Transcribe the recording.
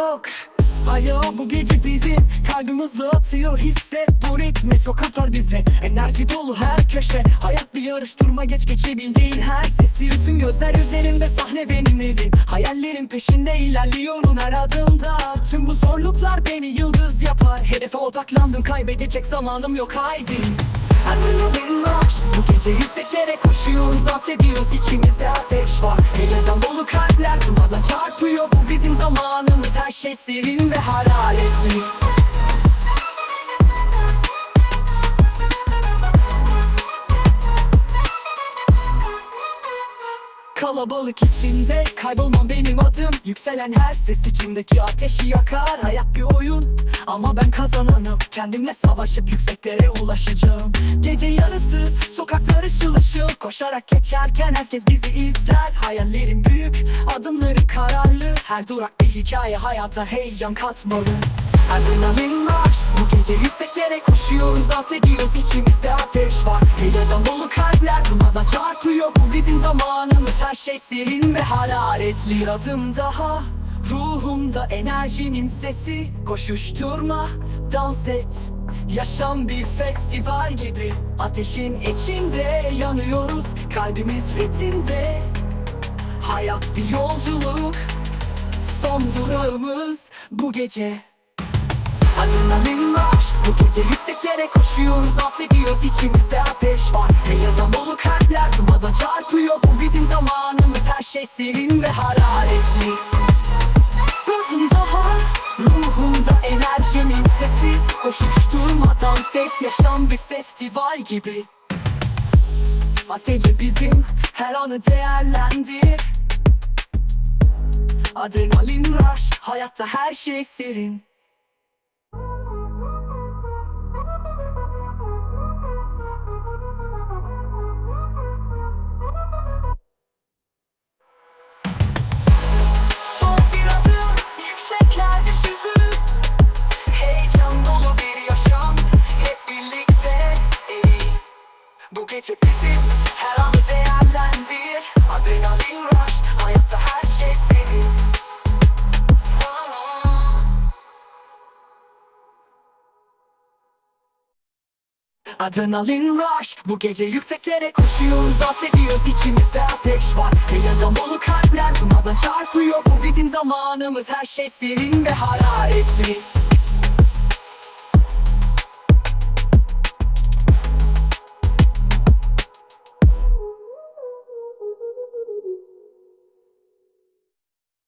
kalk. Alo bu gece bizim Kalbimiz atıyor hisset bu ritmi Sokaklar bizde enerji dolu her köşe. Hayat bir yarıştırma geç geçebildiğin her sesi. Bütün gözler üzerinde sahne benim evim. Hayallerin peşinde ilerliyorum her adımda. Tüm bu zorluklar beni yıldız yapar. Hedefe odaklandım kaybedecek zamanım yok haydi. Adrenalin rush. Bu gece yükseklere koşuyoruz Dans ediyoruz içimizde ateş zamanımız her şey Kalabalık içinde kaybolmam benim adım. Yükselen her ses içimdeki ateşi yakar. Hayat bir oyun ama ben kazananım. Kendimle savaşıp yükseklere ulaşacağım. Gece yarısı sokaklar ışıl ışıl Koşarak geçerken herkes bizi izler. Hayallerim büyük adımları kararlı. Her durak bir hikaye hayata heyecan katmalı. Adrenalin rush Bu gece yükseklere koşuyoruz Dans ediyoruz. İçimizde ateş var serin ve hararetli Adım daha. Ruhumda enerjinin sesi. Koşuşturma, dans et. Yaşam bir festival gibi. Ateşin içinde yanıyoruz. Kalbimiz ritimde. Hayat bir yolculuk. Son durağımız bu gece. Adrenalin rush Bu gece yükseklere koşuyoruz. Dans ediyoruz. İçimizde ateş var. Heyecan dolu kalpler. Durmadan çarpıyor. Bu bizim zamanımız her şey serin ve hararetli Durdum daha Ruhumda enerjinin sesi. Koşuşturma dans et Yaşam bir festival gibi. Ateşe bizim her anı değerlendir Adrenalin rush Hayatta her şey serin gece bizim rush hayatta her şey senin Adrenalin rush. Bu gece yükseklere koşuyoruz Dans ediyoruz. İçimizde ateş var. Heyecan dolu kalpler durmadan çarpıyor. Bu bizim zamanımız. Her şey serin ve hararetli